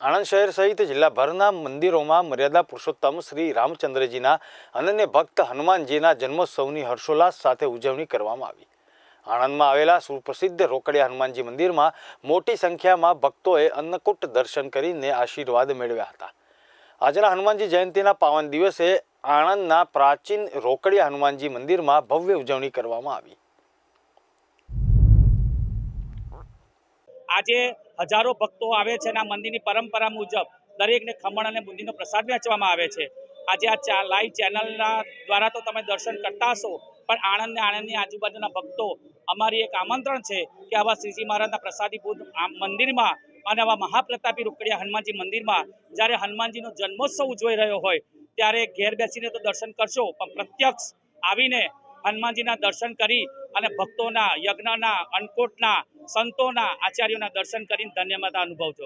આણંદ શહેર સહિત જિલ્લાભરના મંદિરોમાં મર્યાદા પુરુષોત્તમ શ્રી રામચંદ્રજીના અનન્ય ભક્ત હનુમાનજીના જન્મોત્સવની હર્ષોલ્લાસ સાથે ઉજવણી કરવામાં આવી. આણંદમાં આવેલા સુપ્રસિદ્ધ રોકડિયા હનુમાનજી મંદિરમાં મોટી સંખ્યામાં ભક્તોએ અન્નકૂટ દર્શન કરીને આશીર્વાદ મેળવ્યા હતા. આજના હનુમાનજી જયંતિના પાવન દિવસે આણંદના પ્રાચીન રોકડિયા હનુમાનજી મંદિરમાં ભવ્ય ઉજવણી કરવામાં આવી. આજે હજારો ભક્તો આવે છે અને આ મંદિરની પરંપરા મુજબ દરેકને ખમણ અને બુંદીનો પ્રસાદ વહેંચવામાં આવે છે. આજે આ ચા લાઈવ ચેનલના દ્વારા તો તમે દર્શન કરતા હશો, પણ આણંદ આણંદની આજુબાજુના ભક્તો અમારી એક આમંત્રણ છે કે આવા શ્રીજી મહારાજના પ્રસાદીભૂત આ મંદિરમાં અને આવા મહાપ્રતાપી રોકડિયા હનુમાનજી મંદિરમાં જ્યારે હનુમાનજીનો જન્મોત્સવ ઉજવાઈ રહ્યો હોય, ત્યારે ઘેર બેસીને તો દર્શન કરશો, પણ પ્રત્યક્ષ આવીને હનુમાનજીના દર્શન કરી અને ભક્તોના યજ્ઞના અન્નકૂટના સંતોના આચાર્યોના દર્શન કરીને ધન્યતા અનુભવજો